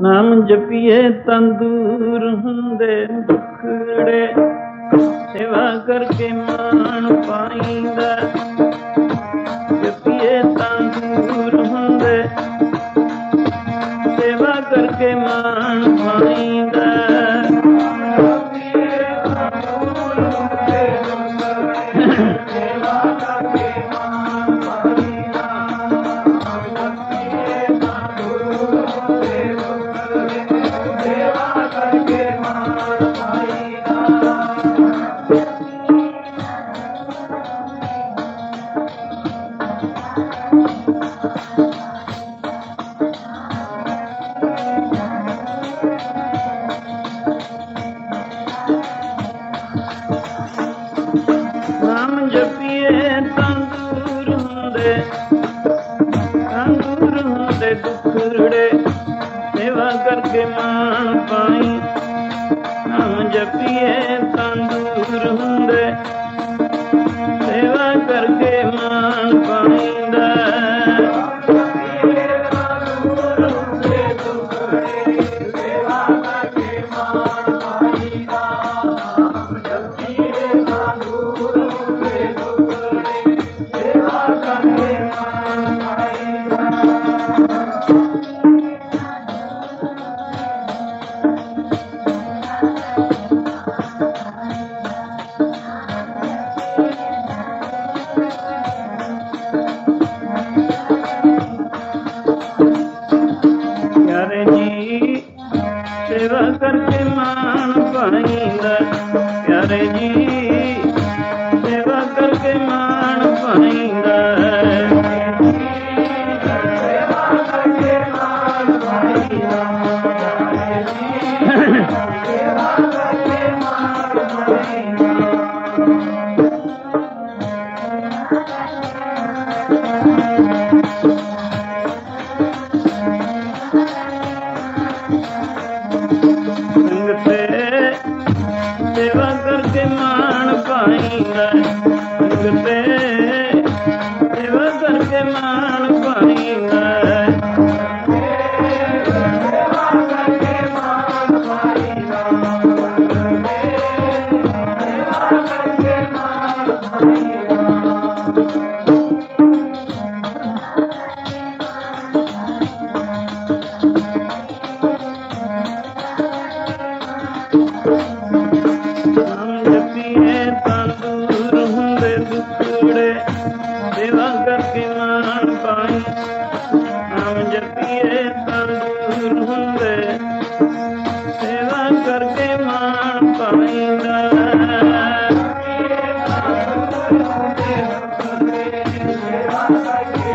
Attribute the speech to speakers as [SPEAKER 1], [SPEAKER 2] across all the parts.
[SPEAKER 1] ਨਾਮ ਜਪੀਏ ਤੰਦੂਰ ਹੁੰਦੇ ਦੁਖੜੇ, ਸੇਵਾ ਕਰਕੇ ਮਾਣ ਪਾਈਂਦਾ। ਜਪੀਏ ਤੰਦੂਰ ਹੁੰਦੇ, ਸੇਵਾ ਕਰਕੇ ਮਾਣ ਪਾਈਂਦਾ। Amen. Thank you. Ai, ai.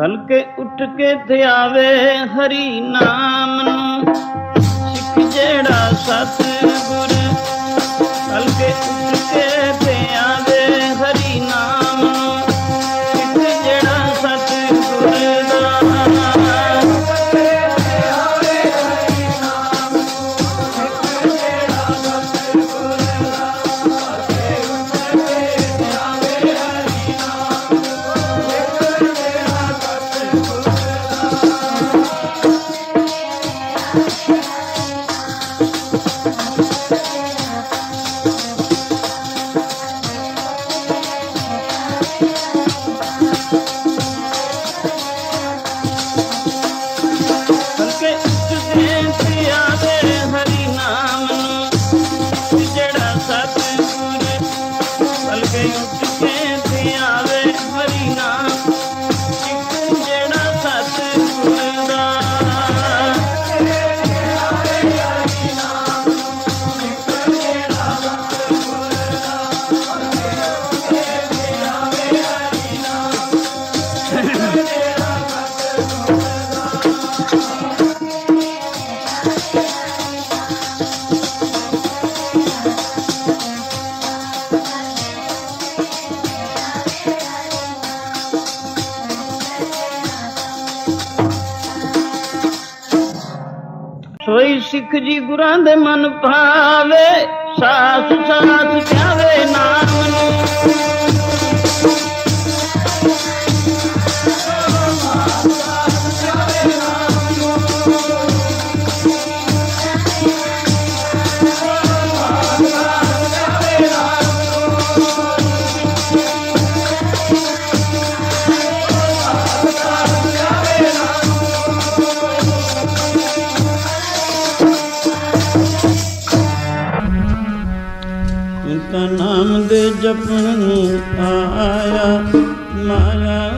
[SPEAKER 1] ਹਲਕੇ ਉੱਠ ਕੇ ਧਿਆਵੇ ਹਰੀ ਨਾਮ ਨੂੰ। ਸਿੱਖ ਜਿਹੜਾ ਸਤਿਗੁਰ ਹਲਕੇ ਉੱਠ ਕੇ ਸੋਈ ਸਿੱਖ ਜੀ ਗੁਰਾਂ ਦੇ ਮਨ ਭਾਵੇ ਸਾਸ ਸਾਸ ਪਿਆਵੇ ਨਾਮ ਨੂੰ। Oh ਜਪਣ ਨੂੰ ਆਇਆ ਮਾਇਆ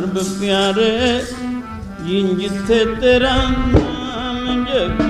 [SPEAKER 1] Harbuk diyarı Yincit tedderan Mecek